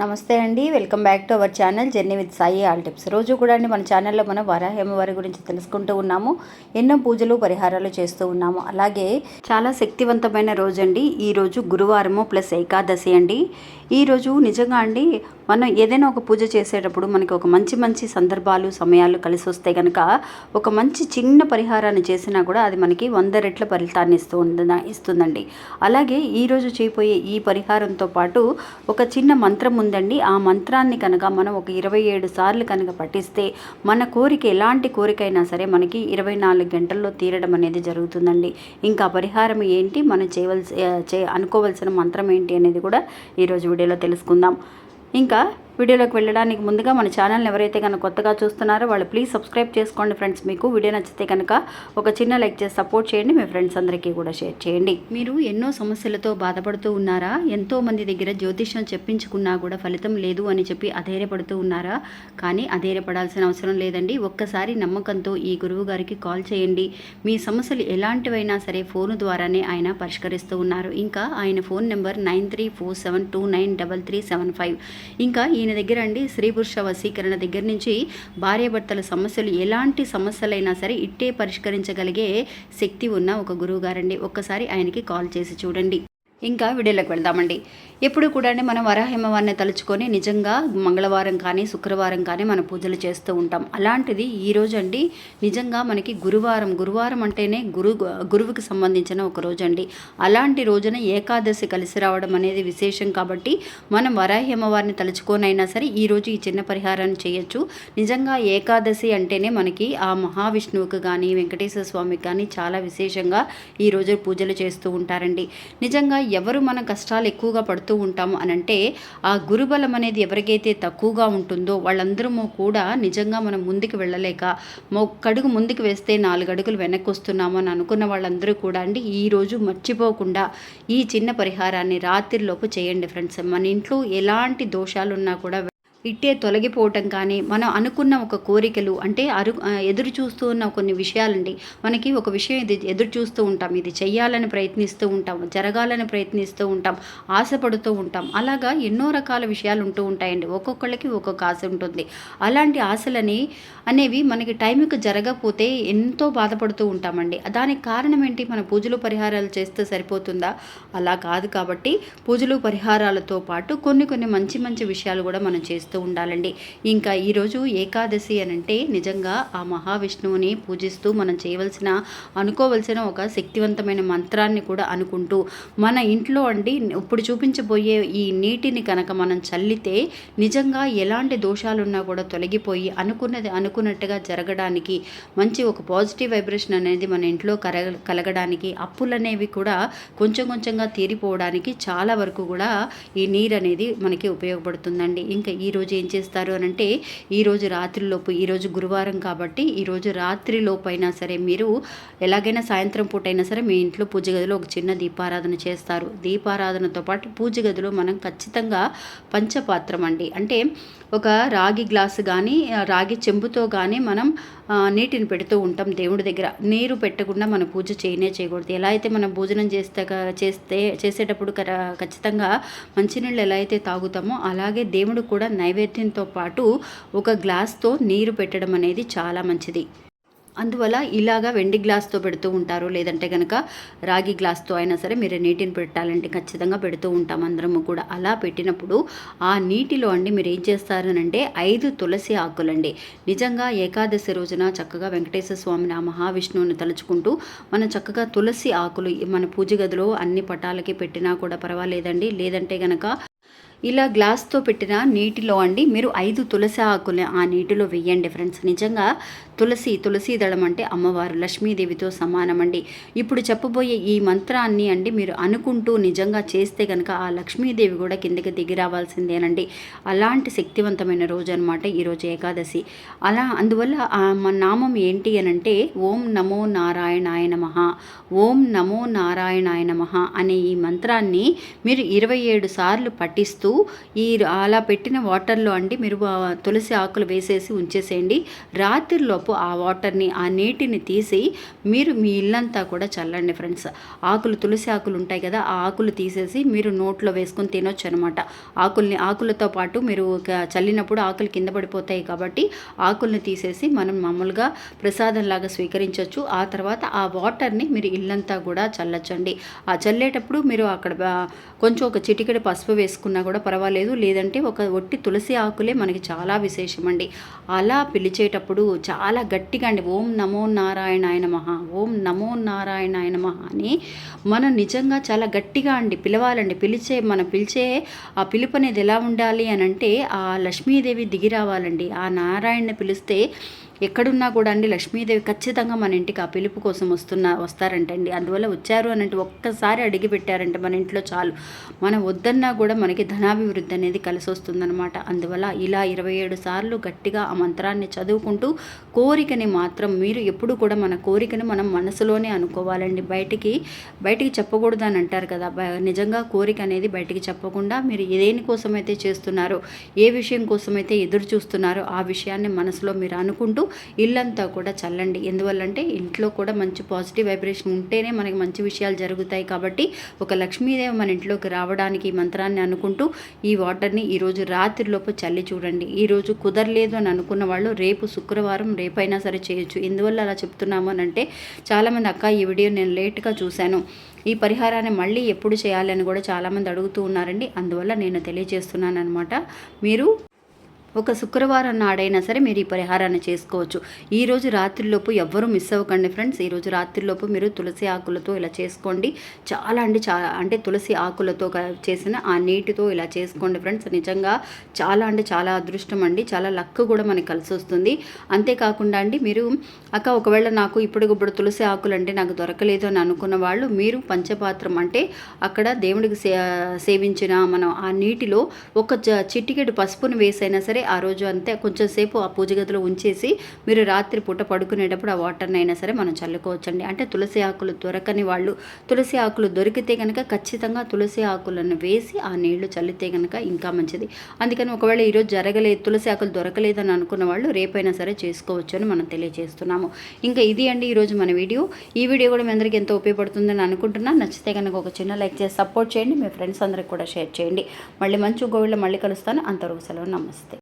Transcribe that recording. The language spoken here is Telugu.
నమస్తే అండి welcome back to our channel journey with Sai all tips. రోజు కూడా అండి మన ఛానల్లో మనం వరాహేమవారి గురించి తెలుసుకుంటూ ఉన్నాము ఎన్నో పూజలు పరిహారాలు చేస్తూ ఉన్నాము. అలాగే చాలా శక్తివంతమైన రోజు అండి ఈ రోజు గురువారము ప్లస్ ఏకాదశి అండి. ఈ రోజు నిజంగా అండి మనం ఏదైనా ఒక పూజ చేసేటప్పుడు మనకి ఒక మంచి మంచి సందర్భాలు సమయాలు కలిసి వస్తే కనుక ఒక మంచి చిన్న పరిహారాన్ని చేసినా కూడా అది మనకి వంద రెట్ల ఫలితాన్ని ఇస్తూ ఇస్తుందండి. అలాగే ఈరోజు చేయబోయే ఈ పరిహారంతో పాటు ఒక చిన్న మంత్రం ఉందండి. ఆ మంత్రాన్ని కనుక మనం ఒక ఇరవై ఏడు సార్లు కనుక పఠిస్తే మన కోరిక ఎలాంటి కోరికైనా సరే మనకి ఇరవై నాలుగు గంటల్లో తీరడం అనేది జరుగుతుందండి. ఇంకా పరిహారం ఏంటి? మనం చేయవలసి చే అనుకోవలసిన మంత్రం ఏంటి అనేది కూడా ఈరోజు వీడియోలో తెలుసుకుందాం. ఇంకా వీడియోలోకి వెళ్ళడానికి ముందుగా మన ఛానల్ని ఎవరైతే కనుక కొత్తగా చూస్తున్నారో వాళ్ళు ప్లీజ్ సబ్స్క్రైబ్ చేసుకోండి ఫ్రెండ్స్ మీకు వీడియో నచ్చితే కనుక ఒక చిన్న లైక్ చేసి సపోర్ట్ చేయండి. మీ ఫ్రెండ్స్ అందరికీ కూడా షేర్ చేయండి. మీరు ఎన్నో సమస్యలతో బాధపడుతూ ఉన్నారా? ఎంతో మంది దగ్గర జ్యోతిష్యం చెప్పించుకున్నా కూడా ఫలితం లేదు అని చెప్పి అధైర్యపడుతూ ఉన్నారా? కానీ అధైర్యపడాల్సిన అవసరం లేదండి. ఒక్కసారి నమ్మకంతో ఈ గురువు గారికి కాల్ చేయండి. మీ సమస్యలు ఎలాంటివైనా సరే ఫోన్ ద్వారానే ఆయన పరిష్కరిస్తూ ఉన్నారు. ఇంకా ఆయన phone number nine three four seven two nine double three seven five. ఇంకా ఈయన దగ్గర అండి స్త్రీ పురుష వశీకరణ దగ్గర నుంచి భార్యాభర్తల సమస్యలు ఎలాంటి సమస్యలైనా సరే ఇట్టే పరిష్కరించగలిగే శక్తి ఉన్న ఒక గురువు గారండి ఒక్కసారి ఆయనకి కాల్ చేసి చూడండి. ఇంకా వీడియోలోకి వెళ్దామండి. ఎప్పుడు కూడా అండి మనం వరాహిమవారిని తలుచుకొని నిజంగా మంగళవారం కానీ శుక్రవారం కానీ మనం పూజలు చేస్తూ ఉంటాం. అలాంటిది ఈ అండి నిజంగా మనకి గురువారం గురువారం అంటేనే గురు గురువుకి సంబంధించిన ఒక రోజు అండి అలాంటి రోజున ఏకాదశి కలిసి రావడం అనేది విశేషం కాబట్టి మనం వరాహి అమ్మవారిని తలుచుకోనైనా సరే ఈ రోజు ఈ చిన్న పరిహారాన్ని చేయొచ్చు. నిజంగా ఏకాదశి అంటేనే మనకి ఆ మహావిష్ణువుకి కానీ వెంకటేశ్వర స్వామికి కానీ చాలా విశేషంగా ఈ రోజు పూజలు చేస్తూ ఉంటారండి. నిజంగా ఎవరు మన కష్టాలు ఎక్కువగా పడుతూ ఉంటాము అని అంటే ఆ గురుబలం అనేది ఎవరికైతే తక్కువగా ఉంటుందో వాళ్ళందరము కూడా నిజంగా మనం ముందుకు వెళ్ళలేక ఒక్కడుగు ముందుకు వేస్తే నాలుగు అడుగులు వెనక్కి వస్తున్నాము అని అనుకున్న వాళ్ళందరూ కూడా అండి ఈరోజు మర్చిపోకుండా ఈ చిన్న పరిహారాన్ని రాత్రిలోపు చేయండి ఫ్రెండ్స్. మన ఇంట్లో ఎలాంటి దోషాలున్నా కూడా ఇట్టే తొలగిపోవటం కానీ మనం అనుకున్న ఒక కోరికలు అంటే అరు ఎదురు చూస్తూ ఉన్న కొన్ని విషయాలండి. మనకి ఒక విషయం ఇది ఎదురు చూస్తూ ఉంటాం. ఇది చెయ్యాలని ప్రయత్నిస్తూ ఉంటాం. జరగాలని ప్రయత్నిస్తూ ఉంటాం. ఆశపడుతూ ఉంటాం. అలాగా ఎన్నో రకాల విషయాలు ఉంటూ ఉంటాయండి. ఒక్కొక్కళ్ళకి ఒక్కొక్క ఆశ ఉంటుంది. అలాంటి ఆశలని అనేవి మనకి టైంకి జరగకపోతే ఎంతో బాధపడుతూ ఉంటామండి. దానికి కారణం ఏంటి? మన పూజలు పరిహారాలు చేస్తే సరిపోతుందా? అలా కాదు కాబట్టి పూజలు పరిహారాలతో పాటు కొన్ని కొన్ని మంచి మంచి విషయాలు కూడా మనం చేస్తూ చేస్తూ ఉండాలండి. ఇంకా ఈరోజు ఏకాదశి అని అంటే నిజంగా ఆ మహావిష్ణువుని పూజిస్తూ మనం చేయవలసిన అనుకోవలసిన ఒక శక్తివంతమైన మంత్రాన్ని కూడా అనుకుంటూ మన ఇంట్లో అండి ఇప్పుడు చూపించబోయే ఈ నీటిని కనుక మనం చల్లితే నిజంగా ఎలాంటి దోషాలున్నా కూడా తొలగిపోయి అనుకున్నది అనుకున్నట్టుగా జరగడానికి మంచి ఒక పాజిటివ్ వైబ్రేషన్ అనేది మన ఇంట్లో కర కలగడానికి అప్పులనేవి కూడా కొంచెం కొంచెంగా తీరిపోవడానికి చాలా వరకు కూడా ఈ నీరు అనేది మనకి ఉపయోగపడుతుందండి. ఇంకా ఈరోజు ఈరోజు ఏం చేస్తారు అని అంటే ఈరోజు రాత్రిలోపు ఈరోజు గురువారం కాబట్టి ఈరోజు రాత్రిలోపు అయినా సరే మీరు ఎలాగైనా సాయంత్రం పూట అయినా సరే మీ ఇంట్లో పూజ గదిలో ఒక చిన్న దీపారాధన చేస్తారు. దీపారాధనతో పాటు పూజ గదిలో మనం ఖచ్చితంగా పంచపాత్రం అండి. అంటే ఒక రాగి గ్లాసు కానీ రాగి చెంబుతో కానీ మనం నీటిని పెడుతూ ఉంటాం దేవుడి దగ్గర. నీరు పెట్టకుండా మన పూజ చేయనే చేయకూడదు. ఎలా అయితే మనం భోజనం చేస్తే చేస్తే చేసేటప్పుడు ఖచ్చితంగా మంచినీళ్ళు ఎలా అయితే తాగుతామో అలాగే దేవుడు కూడా నైవేద్యంతో పాటు ఒక గ్లాస్తో నీరు పెట్టడం అనేది చాలా మంచిది. అందువల్ల ఇలాగా వెండి గ్లాస్తో పెడుతూ ఉంటారు. లేదంటే కనుక రాగి గ్లాస్తో అయినా సరే మీరు నీటిని పెట్టాలంటే ఖచ్చితంగా పెడుతూ ఉంటాం అందరము కూడా. అలా పెట్టినప్పుడు ఆ నీటిలో అండి మీరు ఏం చేస్తారనంటే ఐదు తులసి ఆకులండి. నిజంగా ఏకాదశి రోజున చక్కగా వెంకటేశ్వర స్వామిని ఆ మహావిష్ణువుని తలుచుకుంటూ మనం చక్కగా తులసి ఆకులు మన పూజ గదిలో అన్ని పటాలకి పెట్టినా కూడా పర్వాలేదండి. లేదంటే కనుక ఇలా గ్లాస్తో పెట్టిన నీటిలో అండి మీరు ఐదు తులసి ఆకులు ఆ నీటిలో వెయ్యండి ఫ్రెండ్స్. నిజంగా తులసి తులసి దళం అంటే అమ్మవారు లక్ష్మీదేవితో సమానం అండి. ఇప్పుడు చెప్పబోయే ఈ మంత్రాన్ని అండి మీరు అనుకుంటూ నిజంగా చేస్తే కనుక ఆ లక్ష్మీదేవి కూడా కిందకి దిగి రావాల్సిందేనండి. అలాంటి శక్తివంతమైన రోజు అనమాట ఈరోజు ఏకాదశి. అలా అందువల్ల మా నామం ఏంటి అని అంటే ఓం నమో నారాయణాయ నమ ఓం నమో నారాయణాయ నమ అనే ఈ మంత్రాన్ని మీరు ఇరవై ఏడు సార్లు పఠిస్తూ వేస్తూ ఈ అలా పెట్టిన వాటర్లో అండి మీరు తులసి ఆకులు వేసేసి ఉంచేసేయండి. రాత్రిలోపు ఆ వాటర్ని ఆ నీటిని తీసి మీరు మీ ఇల్లంతా కూడా చల్లండి ఫ్రెండ్స్. ఆకులు తులసి ఆకులు ఉంటాయి కదా ఆ ఆకులు తీసేసి మీరు నోట్లో వేసుకొని తినొచ్చు అనమాట ఆకుల్ని ఆకులతో పాటు మీరు చల్లినప్పుడు ఆకులు కింద పడిపోతాయి కాబట్టి ఆకుల్ని తీసేసి మనం మామూలుగా ప్రసాదంలాగా స్వీకరించవచ్చు ఆ తర్వాత ఆ వాటర్ని మీరు ఇల్లంతా కూడా చల్లచ్చండి. ఆ చల్లేటప్పుడు మీరు అక్కడ కొంచెం ఒక చిటికెడు పసుపు వేసుకున్నా కూడా పర్వాలేదు. లేదంటే ఒక ఒట్టి తులసి ఆకులే మనకి చాలా విశేషం అండి అలా పిలిచేటప్పుడు చాలా గట్టిగా అండి ఓం నమో నారాయణాయ నమః ఓం నమో నారాయణాయ నమః అని మనం నిజంగా చాలా గట్టిగా అండి పిలవాలండి. పిలిచే మనం పిలిచే ఆ పిలుపు అనేది ఎలా ఉండాలి అని అంటే ఆ లక్ష్మీదేవి దిగి రావాలండి. ఆ నారాయణని పిలిస్తే ఎక్కడున్నా కూడా అండి లక్ష్మీదేవి ఖచ్చితంగా మన ఇంటికి ఆ పిలుపు కోసం వస్తున్న వస్తారంటండి. అందువల్ల వచ్చారు అని అంటే ఒక్కసారి అడిగి పెట్టారంటే మన ఇంట్లో చాలు. మనం వద్దన్నా కూడా మనకి ధనాభివృద్ధి అనేది కలిసి వస్తుందన్నమాట. అందువల్ల ఇలా ఇరవై ఏడు సార్లు గట్టిగా ఆ మంత్రాన్ని చదువుకుంటూ కోరికని మాత్రం మీరు ఎప్పుడు కూడా మన కోరికని మనం మనసులోనే అనుకోవాలండి. బయటికి బయటికి చెప్పకూడదు అని అంటారు కదా. నిజంగా కోరిక అనేది బయటికి చెప్పకుండా మీరు దేనికోసమైతే చేస్తున్నారో ఏ విషయం కోసమైతే ఎదురు చూస్తున్నారో ఆ విషయాన్ని మనసులో మీరు అనుకుంటూ ఇల్లంతా కూడా చల్లండి. ఎందువల్లంటే ఇంట్లో కూడా మంచి పాజిటివ్ వైబ్రేషన్ ఉంటేనే మనకి మంచి విషయాలు జరుగుతాయి కాబట్టి ఒక లక్ష్మీదేవి మన ఇంట్లోకి రావడానికి ఈ మంత్రాన్ని అనుకుంటూ ఈ వాటర్ని ఈరోజు రాత్రిలోపు చల్లి చూడండి. ఈరోజు కుదరలేదు అని అనుకున్న వాళ్ళు రేపు శుక్రవారం రేపైనా సరే చేయొచ్చు. ఎందువల్ల అలా చెప్తున్నాము అని అంటే చాలామంది అక్క ఈ వీడియో నేను లేట్గా చూశాను. ఈ పరిహారాన్ని మళ్ళీ ఎప్పుడు చేయాలని కూడా చాలామంది అడుగుతూ ఉన్నారండి. అందువల్ల నేను తెలియజేస్తున్నాను అనమాట మీరు ఒక శుక్రవారం నాడైనా సరే మీరు ఈ పరిహారాన్ని చేసుకోవచ్చు. ఈ రోజు రాత్రిలోపు ఎవ్వరూ మిస్ అవ్వకండి ఫ్రెండ్స్. ఈ రోజు రాత్రిలోపు మీరు తులసి ఆకులతో ఇలా చేసుకోండి. చాలా అండి చాలా అంటే తులసి ఆకులతో క- చేసిన ఆ నీటితో ఇలా చేసుకోండి ఫ్రెండ్స్. నిజంగా చాలా అంటే చాలా అదృష్టం అండి. చాలా లక్ కూడా మనకి కలిసి వస్తుంది. అంతేకాకుండా అండి మీరు అక్క ఒకవేళ నాకు ఇప్పుడు ఇప్పుడు తులసి ఆకులు అంటే నాకు దొరకలేదు అని అనుకున్న వాళ్ళు మీరు పంచపాత్రం అంటే అక్కడ దేవుడికి సే సేవించిన మనం ఆ నీటిలో ఒక చ- చిటికెడు పసుపును వేసైనా సరే ఆ రోజు అంతే కొంచెం సేపు ఆ పూజ గదిలో ఉంచేసి మీరు రాత్రి పూట పడుకునేటప్పుడు ఆ వాటర్ని అయినా సరే మనం చల్లుకోవచ్చండి. అంటే తులసి ఆకులు దొరకని వాళ్ళు తులసి ఆకులు దొరికితే కనుక ఖచ్చితంగా తులసి ఆకులను వేసి ఆ నీళ్ళు చల్లితే కనుక ఇంకా మంచిది. అందుకని ఒకవేళ ఈరోజు జరగలేదు తులసి ఆకులు దొరకలేదని అనుకున్న వాళ్ళు రేపైనా సరే చేసుకోవచ్చు అని మనం తెలియజేస్తున్నాము. ఇంకా ఇది అండి ఈరోజు మన వీడియో. ఈ వీడియో కూడా మీ అందరికీ ఎంతో ఉపయోగపడుతుందని అనుకుంటున్నాను నచ్చితే కనుక ఒక చిన్న లైక్ చేసి సపోర్ట్ చేయండి. మీ ఫ్రెండ్స్ అందరికి కూడా షేర్ చేయండి. మళ్ళీ మంచి గోవిలో మళ్ళీ కలుస్తాను. అంతవరకు సెలవు. నమస్తే.